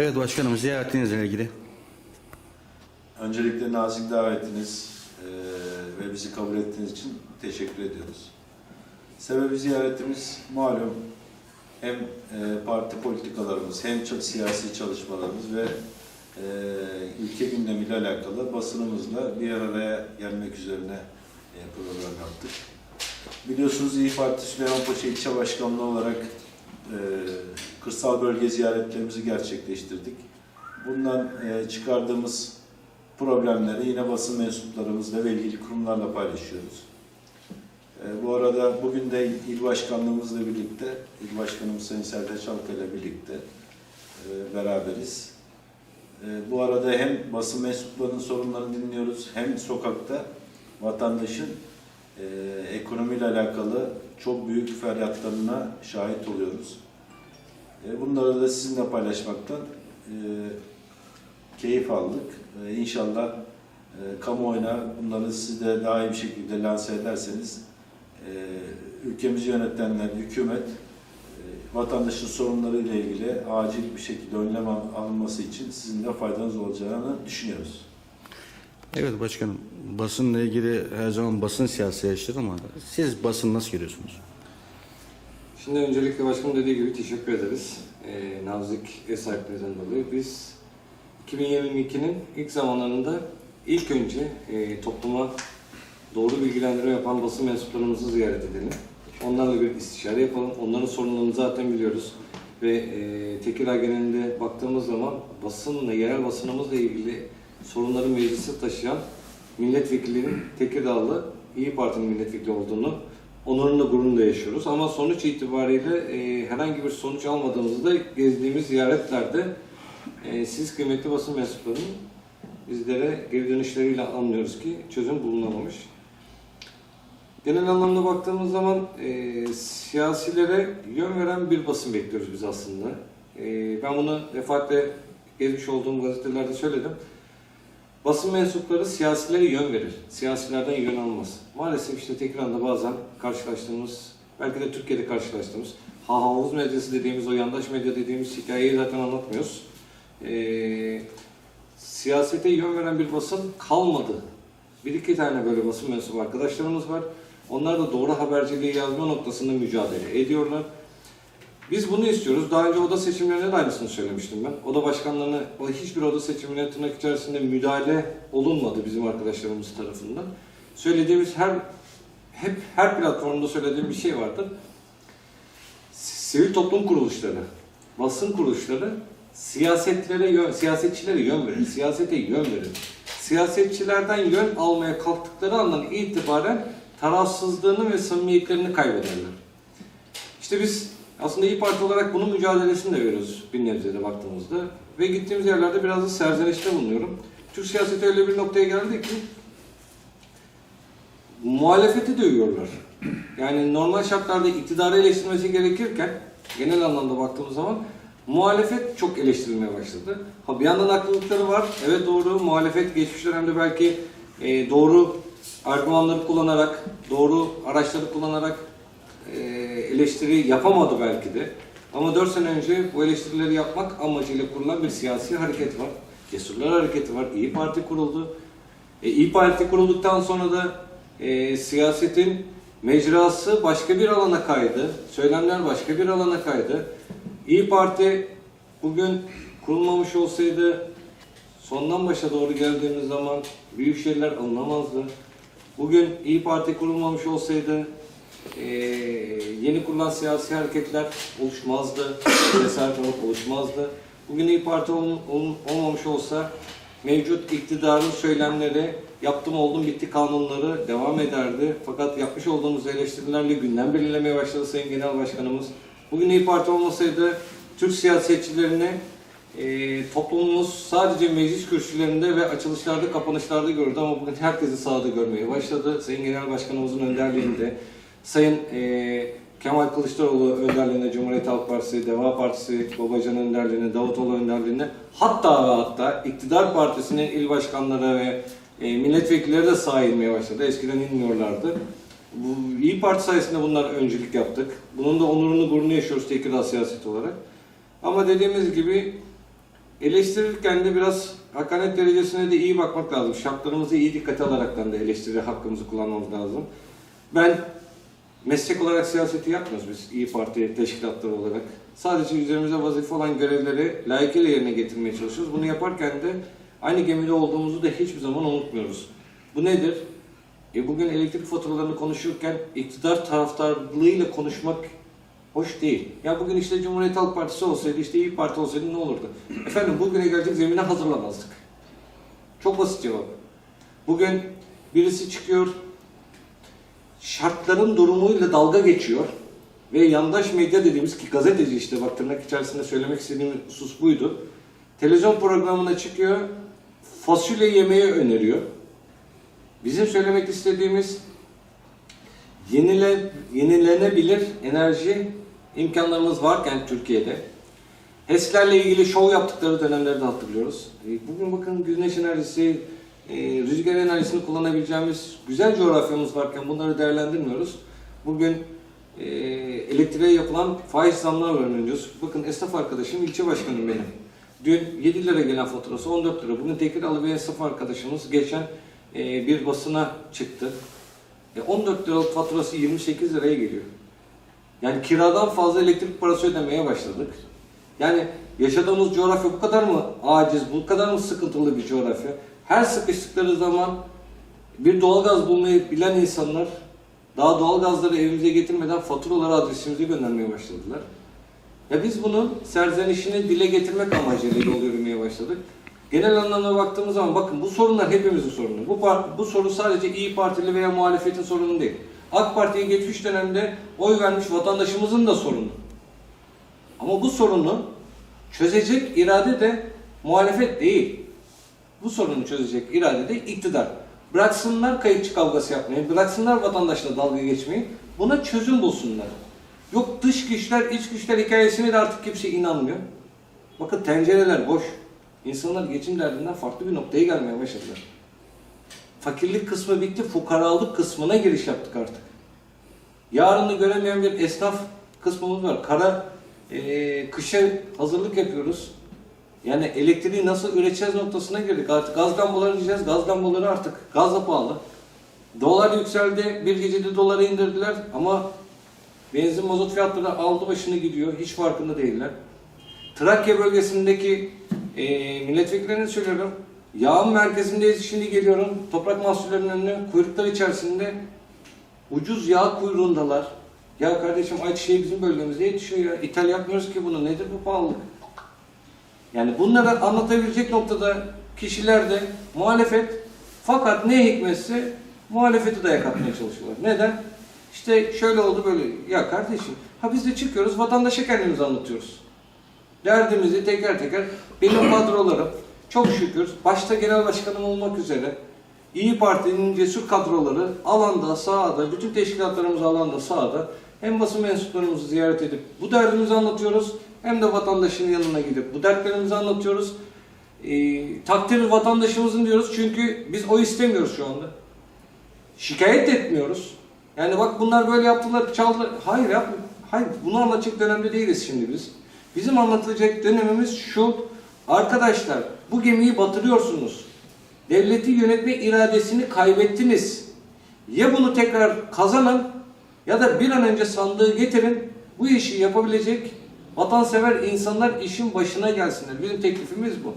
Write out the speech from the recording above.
Evet başkanım ziyaretinizle ilgili. Öncelikle nazik davetiniz eee, ve bizi kabul ettiğiniz için teşekkür ediyoruz. Sebebi ziyaretimiz malum hem eee, parti politikalarımız hem çok siyasi çalışmalarımız ve eee, ülke gündemiyle alakalı basınımızla bir araya gelmek üzerine eee, program yaptık. Biliyorsunuz İyi Parti Süleymanpaşa İlçe Başkanlığı olarak eee, kırsal bölge ziyaretlerimizi gerçekleştirdik. Bundan eee, çıkardığımız problemleri yine basın mensuplarımızla ve ilgili kurumlarla paylaşıyoruz. Ee, bu arada bugün de il başkanlığımızla birlikte, il başkanımız Sayın Serdar Çalkaya ile birlikte e, beraberiz. E, bu arada hem basın mensuplarının sorunlarını dinliyoruz, hem sokakta vatandaşın e, ekonomiyle alakalı çok büyük feryatlarına şahit oluyoruz. E, bunları da sizinle paylaşmaktan e, keyif aldık. Ee, İnşallah e, kamuoyuna bunları siz de daha iyi bir şekilde lanse ederseniz e, ülkemizi yönetenler, hükümet e, vatandaşın sorunlarıyla ilgili acil bir şekilde önlem al- alınması için sizin de faydanız olacağını düşünüyoruz. Evet başkanım basınla ilgili her zaman basın siyasileştirir ama siz basın nasıl görüyorsunuz? Şimdi öncelikle başkanım dediği gibi teşekkür ederiz. Ee, nazik ev sahiplerinden dolayı. Biz 2022'nin ilk zamanlarında ilk önce e, topluma doğru bilgilendirme yapan basın mensuplarımızı ziyaret edelim. Onlarla bir istişare yapalım. Onların sorunlarını zaten biliyoruz. Ve e, Tekirdağ genelinde baktığımız zaman basınla, yerel basınımızla ilgili sorunları meclise taşıyan milletvekillerinin Tekirdağlı İyi Parti'nin milletvekili olduğunu onurunla gururla yaşıyoruz. Ama sonuç itibariyle e, herhangi bir sonuç almadığımızı da gezdiğimiz ziyaretlerde e, siz kıymetli basın mensuplarının bizlere geri dönüşleriyle anlıyoruz ki çözüm bulunamamış. Genel anlamda baktığımız zaman e, siyasilere yön veren bir basın bekliyoruz biz aslında. E, ben bunu defaatle gezmiş olduğum gazetelerde söyledim. Basın mensupları siyasilere yön verir. Siyasilerden yön almaz. Maalesef işte Tekirdağ'da bazen karşılaştığımız, belki de Türkiye'de karşılaştığımız ha havuz medyası dediğimiz, o yandaş medya dediğimiz hikayeyi zaten anlatmıyoruz. Ee, siyasete yön veren bir basın kalmadı. Bir iki tane böyle basın mensubu arkadaşlarımız var. Onlar da doğru haberciliği yazma noktasında mücadele ediyorlar. Biz bunu istiyoruz. Daha önce oda seçimlerinde de aynısını söylemiştim ben. Oda başkanlarına o hiçbir oda seçimine tırnak içerisinde müdahale olunmadı bizim arkadaşlarımız tarafından. Söylediğimiz her hep her platformda söylediğim bir şey vardır. Sivil toplum kuruluşları, basın kuruluşları siyasetlere yön, siyasetçilere yön verir, siyasete yön verir. Siyasetçilerden yön almaya kalktıkları andan itibaren tarafsızlığını ve samimiyetlerini kaybederler. İşte biz aslında İyi Parti olarak bunun mücadelesini de veriyoruz bir nebzede baktığımızda. Ve gittiğimiz yerlerde biraz da serzenişte bulunuyorum. Türk siyaseti öyle bir noktaya geldi ki muhalefeti dövüyorlar. Yani normal şartlarda iktidarı eleştirmesi gerekirken genel anlamda baktığımız zaman muhalefet çok eleştirilmeye başladı. Ha bir yandan haklılıkları var. Evet doğru muhalefet geçmiş dönemde belki e, doğru argümanları kullanarak, doğru araçları kullanarak eleştiri yapamadı belki de. Ama 4 sene önce bu eleştirileri yapmak amacıyla kurulan bir siyasi hareket var. Cesurlar Hareketi var. İyi Parti kuruldu. E, İyi Parti kurulduktan sonra da e, siyasetin mecrası başka bir alana kaydı. Söylemler başka bir alana kaydı. İyi Parti bugün kurulmamış olsaydı sondan başa doğru geldiğimiz zaman büyük şeyler alınamazdı. Bugün İyi Parti kurulmamış olsaydı ee, yeni kurulan siyasi hareketler oluşmazdı, cesaret oluşmazdı. Bugün İyi Parti ol- ol- olmamış olsa mevcut iktidarın söylemleri, yaptım oldum bitti kanunları devam ederdi. Fakat yapmış olduğumuz eleştirilerle gündem belirlemeye başladı Sayın Genel Başkanımız. Bugün İyi Parti olmasaydı Türk siyasetçilerini e, toplumumuz sadece meclis kürsülerinde ve açılışlarda, kapanışlarda gördü ama bugün herkesi sahada görmeye başladı. Sayın Genel Başkanımızın önderliğinde, Sayın e, Kemal Kılıçdaroğlu önderliğinde Cumhuriyet Halk Partisi, Deva Partisi, Babacan önderliğinde, Davutoğlu önderliğinde hatta ve hatta iktidar partisinin il başkanları ve e, milletvekilleri de saha inmeye başladı. Eskiden inmiyorlardı. Bu İyi Parti sayesinde bunlar öncülük yaptık. Bunun da onurunu gururunu yaşıyoruz Tekirdağ siyaseti olarak. Ama dediğimiz gibi eleştirirken de biraz hakaret derecesine de iyi bakmak lazım. Şartlarımızı iyi dikkate alaraktan da eleştiri hakkımızı kullanmamız lazım. Ben meslek olarak siyaseti yapmıyoruz biz İyi Parti teşkilatları olarak. Sadece üzerimize vazife olan görevleri layıkıyla yerine getirmeye çalışıyoruz. Bunu yaparken de aynı gemide olduğumuzu da hiçbir zaman unutmuyoruz. Bu nedir? E bugün elektrik faturalarını konuşurken iktidar taraftarlığıyla konuşmak hoş değil. Ya bugün işte Cumhuriyet Halk Partisi olsaydı, işte İyi Parti olsaydı ne olurdu? Efendim bugüne gelecek zemine hazırlamazdık. Çok basit cevap. Bugün birisi çıkıyor, şartların durumuyla dalga geçiyor ve yandaş medya dediğimiz ki gazeteci işte bak tırnak içerisinde söylemek istediğim husus buydu. Televizyon programına çıkıyor, fasulye yemeği öneriyor. Bizim söylemek istediğimiz yenile, yenilenebilir enerji imkanlarımız varken Türkiye'de HES'lerle ilgili şov yaptıkları dönemleri de hatırlıyoruz. E, Bugün bakın güneş enerjisi, e, rüzgar enerjisini kullanabileceğimiz güzel coğrafyamız varken bunları değerlendirmiyoruz. Bugün e, elektriğe yapılan faiz zamlarla önleniyoruz. Bakın esnaf arkadaşım, ilçe başkanım benim. Dün 7 lira gelen faturası 14 lira. Bugün Tekirdağlı bir esnaf arkadaşımız geçen e, bir basına çıktı. E, 14 liralık faturası 28 liraya geliyor. Yani kiradan fazla elektrik parası ödemeye başladık. Yani yaşadığımız coğrafya bu kadar mı aciz, bu kadar mı sıkıntılı bir coğrafya? Her sıkıştıkları zaman bir doğalgaz bulmayı bilen insanlar daha doğalgazları evimize getirmeden faturaları adresimize göndermeye başladılar. Ya biz bunun serzenişini dile getirmek amacıyla yol yürümeye başladık. Genel anlamda baktığımız zaman bakın bu sorunlar hepimizin sorunu. Bu, bu sorun sadece İyi Partili veya muhalefetin sorunu değil. AK Parti'ye geçmiş dönemde oy vermiş vatandaşımızın da sorunu. Ama bu sorunu çözecek irade de muhalefet değil. Bu sorunu çözecek irade de iktidar. Bıraksınlar kayıkçı kavgası yapmayı, bıraksınlar vatandaşla dalga geçmeyi, buna çözüm bulsunlar. Yok dış güçler, iç güçler hikayesine de artık kimse inanmıyor. Bakın tencereler boş. İnsanlar geçim derdinden farklı bir noktaya gelmeye başladılar. Fakirlik kısmı bitti, fukaralık kısmına giriş yaptık artık. Yarını göremeyen bir esnaf kısmımız var. Kara e, kışa hazırlık yapıyoruz. Yani elektriği nasıl üreteceğiz noktasına girdik. Artık gaz lambaları diyeceğiz. Gaz lambaları artık gazla pahalı. Dolar yükseldi. Bir gecede doları indirdiler ama benzin mazot fiyatları aldı başını gidiyor. Hiç farkında değiller. Trakya bölgesindeki e, milletvekillerine söylüyorum. Yağın merkezindeyiz şimdi geliyorum. Toprak mahsullerinin önüne kuyruklar içerisinde ucuz yağ kuyruğundalar. Ya kardeşim ayçiçeği bizim bölgemizde yetişiyor ya. İthal yapmıyoruz ki bunu. Nedir bu pahalılık? Yani bunları anlatabilecek noktada kişiler de muhalefet fakat ne hikmetse muhalefeti dayak atmaya çalışıyorlar. Neden? İşte şöyle oldu böyle. Ya kardeşim ha biz de çıkıyoruz vatandaşa kendimizi anlatıyoruz. Derdimizi teker teker benim kadrolarım çok şükür başta genel başkanım olmak üzere İyi Parti'nin cesur kadroları alanda, sahada, bütün teşkilatlarımız alanda, sahada hem basın mensuplarımızı ziyaret edip bu derdimizi anlatıyoruz hem de vatandaşın yanına gidip bu dertlerimizi anlatıyoruz. Ee, takdir vatandaşımızın diyoruz çünkü biz o istemiyoruz şu anda. Şikayet etmiyoruz. Yani bak bunlar böyle yaptılar, çaldılar. Hayır yapma. Hayır bunu anlatacak dönemde değiliz şimdi biz. Bizim anlatılacak dönemimiz şu. Arkadaşlar bu gemiyi batırıyorsunuz. Devleti yönetme iradesini kaybettiniz. Ya bunu tekrar kazanın ya da bir an önce sandığı getirin. Bu işi yapabilecek vatansever insanlar işin başına gelsinler. Bizim teklifimiz bu.